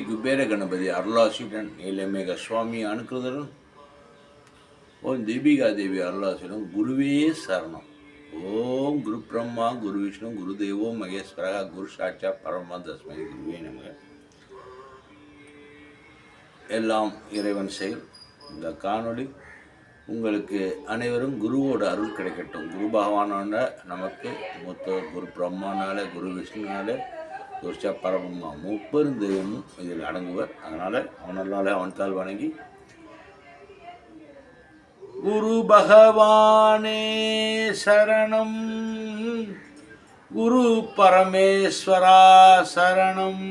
குபேர கணபதி அருளாசியுடன் நீலமேக சுவாமி அனுக்குதலும் ஓம் தீபிகா தேவி அருளாசியுடன் குருவே சரணம். ஓம் குரு பிரம்மா குரு விஷ்ணு குரு தேவோ மகேஸ்வரா குரு சாட்சா பரமா தஸ்மை குருவே நமக. எல்லாம் இறைவன் செயல். இந்த காணொளி உங்களுக்கு அனைவரும் குருவோட அருள் கிடைக்கட்டும். குரு பகவானோட நமக்கு மூத்த குரு பிரம்மானால குரு விஷ்ணுனால குருச்சா பரபிரம்மா முப்பெரும் தெய்வமும் இதில் அடங்குவர். அதனால் அவனால அவன்தால் வணங்கி குரு பகவானே சரணம் குரு பரமேஸ்வரா சரணம்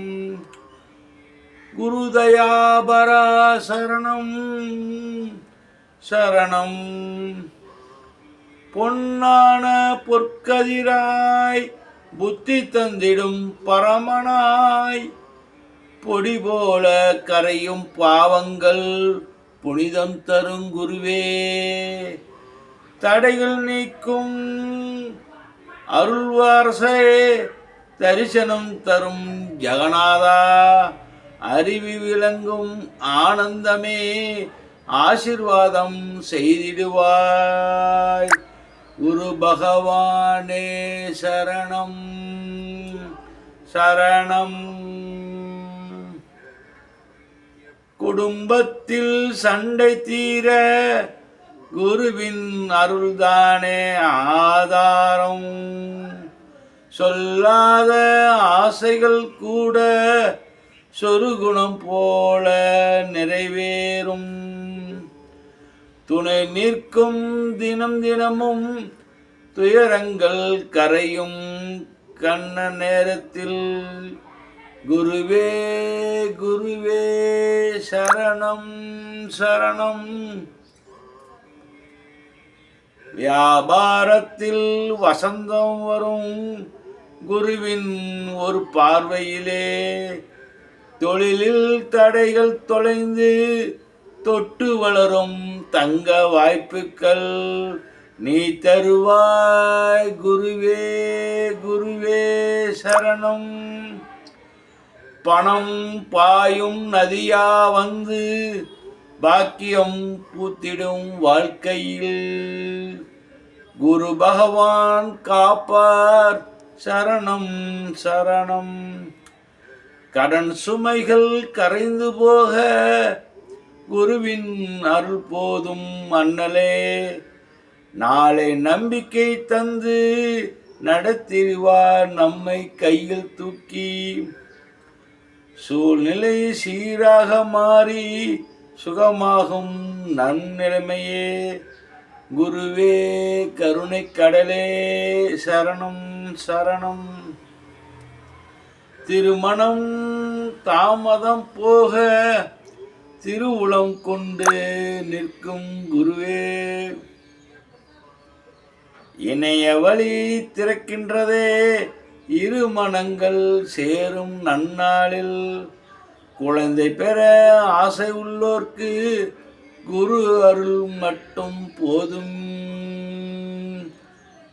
குருதயாபரா சரணம் சரணம். பொன்னான பொற்கதிராய் புத்தி தந்திடும் பரமனாய். பொடி போல கரையும் பாவங்கள் புனிதம் தரும் குருவே. தடைகள் நீக்கும் அருள்வாரசே தரிசனம் தரும் ஜெகநாதா. அறிவி விளங்கும் ஆனந்தமே ஆசிர்வாதம் செய்திடுவாய். குரு பகவானே சரணம். சரணம். குடும்பத்தில் சண்டை தீர குருவின் அருள்தானே ஆதாரம். சொல்லாத ஆசைகள் கூட சொருகுணம் போல நிறைவேறும். துணை நிற்கும் தினம் தினமும் துயரங்கள் கரையும் கண்ண நேரத்தில். குருவே குருவே சரணம் சரணம். வியாபாரத்தில் வசந்தம் வரும் குருவின் ஒரு பார்வையிலே. தொழிலில் தடைகள் தொலைந்து தொட்டு வளரும் தங்க வாய்ப்புகள் நீ தருவாய். குருவே குருவே சரணம். பணம் பாயும் நதியா வந்து பாக்கியம் பூத்திடும் வாழ்க்கையில். குரு பகவான் காப்பார். சரணம் சரணம். கடன் சுமைகள் கரைந்து போக குருவின் அருள் போதும் அண்ணலே நாளை நம்பிக்கை தந்து நடத்திடுவார் நம்மை கையில் தூக்கி. சூழ்நிலை சீராக மாறி சுகமாகும் நன்னிலைமையே. குருவே கருணை கடலே சரணம் சரணம். திருமணம் தாமதம் போக திருவுளம் கொண்டு நிற்கும் குருவே. இணைய வழி திறக்கின்றதே இரு மனங்கள் சேரும் நன்னாளில். குழந்தை பெற ஆசை உள்ளோர்க்கு குரு அருள் மட்டும் போதும்.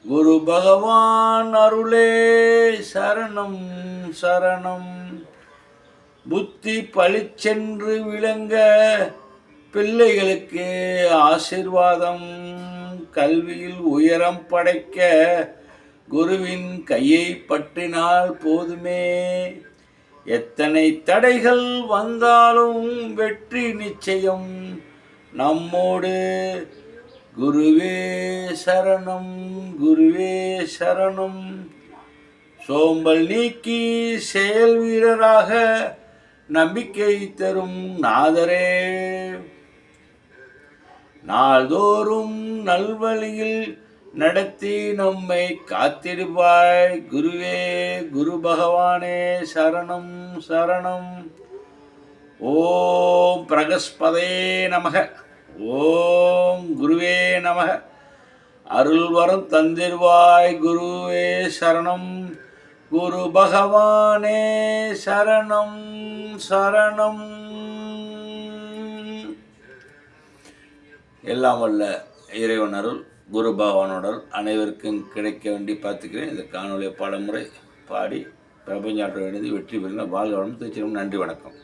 குரு பகவான் அருளே சரணம் சரணம். புத்தி பளிச்சென்று விளங்க பிள்ளைகளுக்கு ஆசிர்வாதம். கல்வியில் உயரம் படைக்க குருவின் கையை பற்றினால் போதுமே. எத்தனை தடைகள் வந்தாலும் வெற்றி நிச்சயம். நம்மோடு குருவே சரணம் குருவே சரணம். சோம்பல் நீக்கி செயல் வீரராக நம்பிக்கை தரும் நாதரே. நாள்தோறும் நல்வழியில் நடத்தி நம்மை காத்திருப்பாய். குருவே குரு பகவானே சரணம் சரணம். ஓம் பிரகஸ்பதே நமக. ஓம் குருவே நமக. அருள்வரம் தந்திருவாய் குருவே சரணம். குரு பகவானே சரணம் சரணம். எல்லாம் வல்ல இறைவன் அருள் குரு பகவானுடன் அனைவருக்கும் கிடைக்க வேண்டி பார்த்துக்கிறேன். இந்த காணொலியை பலமுறை பாடி பிரபஞ்சாற்ற வேண்டியது வெற்றி பெறுங்க. வாழ்க வளம் திருச்சிரம் நன்றி வணக்கம்.